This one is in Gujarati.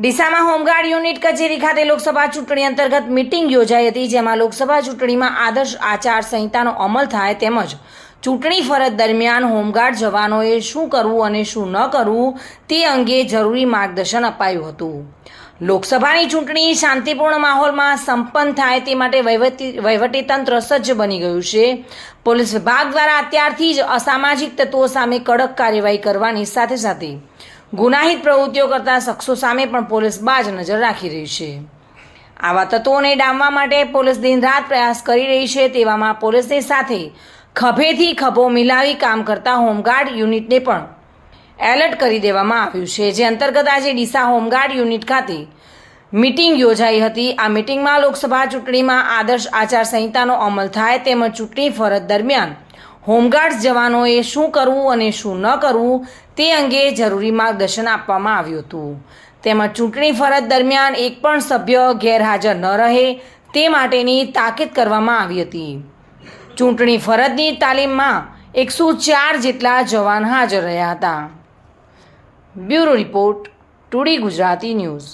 ડીસામાં હોમગાર્ડ યુનિટ કચેરી ખાતે લોકસભા ચૂંટણી અંતર્ગત મિટિંગ યોજાઈ હતી, જેમાં લોકસભા ચૂંટણીમાં આદર્શ આચાર સંહિતાનો અમલ થાય તેમજ ચૂંટણી ફરજ દરમિયાન હોમગાર્ડ જવાનોએ શું કરવું અને શું ન કરવું તે અંગે જરૂરી માર્ગદર્શન અપાયું હતું. લોકસભાની ચૂંટણી શાંતિપૂર્ણ માહોલમાં સંપન્ન થાય તે માટે વહીવટી, વહીવટીતંત્ર સજ્જ બની ગયું છે. પોલીસ વિભાગ દ્વારા અત્યારથી જ અસામાજિક તત્વો સામે કડક કાર્યવાહી કરવાની સાથે સાથે ગુનાહિત પ્રવૃત્તિઓ કરતા શખ્સો સામે પણ પોલીસ બાજ નજર રાખી રહી છે. આવા તત્વોને ડામવા માટે પોલીસ દિનરાત પ્રયાસ કરી રહી છે તેવામાં પોલીસની સાથે ખભેથી ખભો મિલાવી કામ કરતા હોમગાર્ડ યુનિટને પણ એલર્ટ કરી દેવામાં આવ્યું છે. જે અંતર્ગત આજે ડીસા હોમગાર્ડ યુનિટ ખાતે મિટિંગ યોજાઈ હતી. આ મિટિંગમાં લોકસભા ચૂંટણીમાં આદર્શ આચાર સંહિતાનો અમલ થાય તેમજ ચૂંટણી ફરજ દરમિયાન હોમગાર્ડ જવાનોએ શું કરવું અને શું ન કરવું તે અંગે જરૂરી માર્ગદર્શન આપવામાં આવ્યું હતું. તેમજ ચૂંટણી ફરજ દરમિયાન એક પણ સભ્ય ગેરહાજર ન રહે તે માટેની તાકીદ કરવામાં આવી હતી. ચૂંટણી ફરજની તાલીમમાં એકસો ચાર જેટલા જવાન હાજર રહ્યા હતા. Bureau report today Gujarati news.